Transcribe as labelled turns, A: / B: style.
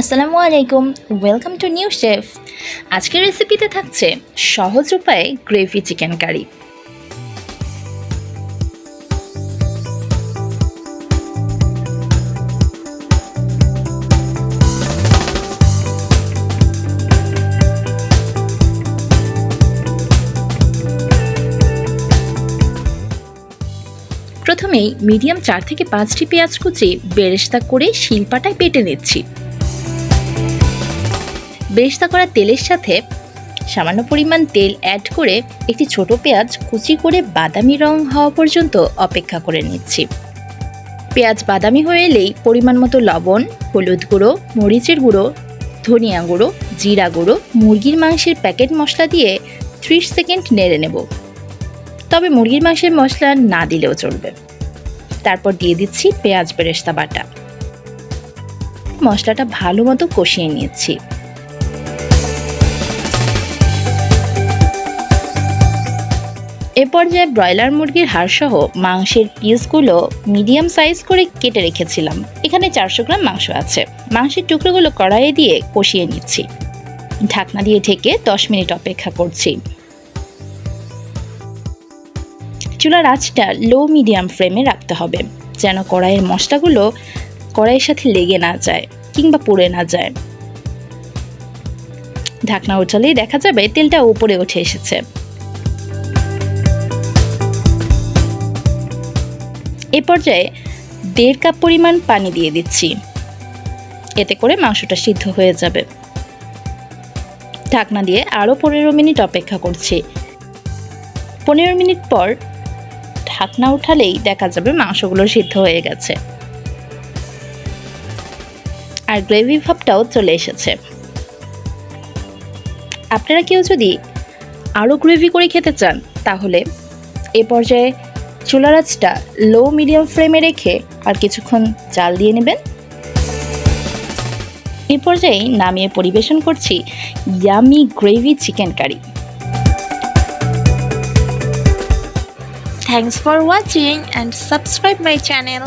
A: আসসালামু আলাইকুম welcome to new chef আজকের রেসিপিতে থাকছে সহজ উপায়ে গ্রেভি চিকেন কারি প্রথমেই মিডিয়াম চার থেকে পাঁচটি পেঁয়াজ কুচি বেরেস্তা করে শিলপাটায় বেটে নিচ্ছি। বেরেস্তা করা তেলের সাথে সামান্য পরিমাণ তেল অ্যাড করে একটি ছোট পেঁয়াজ কুচি করে বাদামি রং হওয়া পর্যন্ত অপেক্ষা করে নিচ্ছি। পেঁয়াজ বাদামি হয়ে এলেই পরিমাণ মতো লবণ, হলুদ গুঁড়ো, মরিচের গুঁড়ো, ধনিয়া গুঁড়ো, জিরা গুঁড়ো, মুরগির মাংসের প্যাকেট মশলা দিয়ে ত্রিশ সেকেন্ড নেড়ে নেব। তবে মুরগির মাংসের মশলা না দিলেও চলবে। তারপর দিয়ে দিচ্ছি পেঁয়াজ বেরেস্তা বাটা। মশলাটা ভালো মতো কষিয়ে নিচ্ছি। এ পর্যায়ে ব্রয়লার মুরগির হাড়সহ মাংসের পিসগুলো মিডিয়াম সাইজ করে কেটে রেখেছিলাম। এখানে চারশো গ্রাম মাংস আছে। মাংসের টুকরোগুলো কড়াইয়ে দিয়ে কষিয়ে নিচ্ছি। ঢাকনা দিয়ে ঢেকে দশ মিনিট অপেক্ষা করছি। চুলার আঁচটা লো মিডিয়াম ফ্লেমে রাখতে হবে, যেন কড়াইয়ের মশলাগুলো কড়াইয়ের সাথে লেগে না যায় কিংবা পুড়ে না যায়। ঢাকনা উঠালেই দেখা যাবে তেলটা উপরে উঠে এসেছে। এ পর্যায়ে দেড় কাপ পরিমাণ পানি দিয়ে দিচ্ছি। এতে করে মাংসটা সিদ্ধ হয়ে যাবে। ঢাকনা দিয়ে আরও পনেরো মিনিট অপেক্ষা করছি। পনেরো মিনিট পর ঢাকনা উঠালেই দেখা যাবে মাংসগুলো সিদ্ধ হয়ে গেছে। আর গ্রেভি ভাবটাও চলে এসেছে। আপনারা কেউ যদি আরও গ্রেভি করে খেতে চান, তাহলে এ পর্যায়ে চুলার আঁচটা লো, মিডিয়াম ফ্লেমে রেখে আর কিছুক্ষণ জাল দিয়ে নেবেন এই পর্যায়ে নামিয়ে পরিবেশন করছি yummy gravy chicken curry
B: Thanks for watching and subscribe my channel.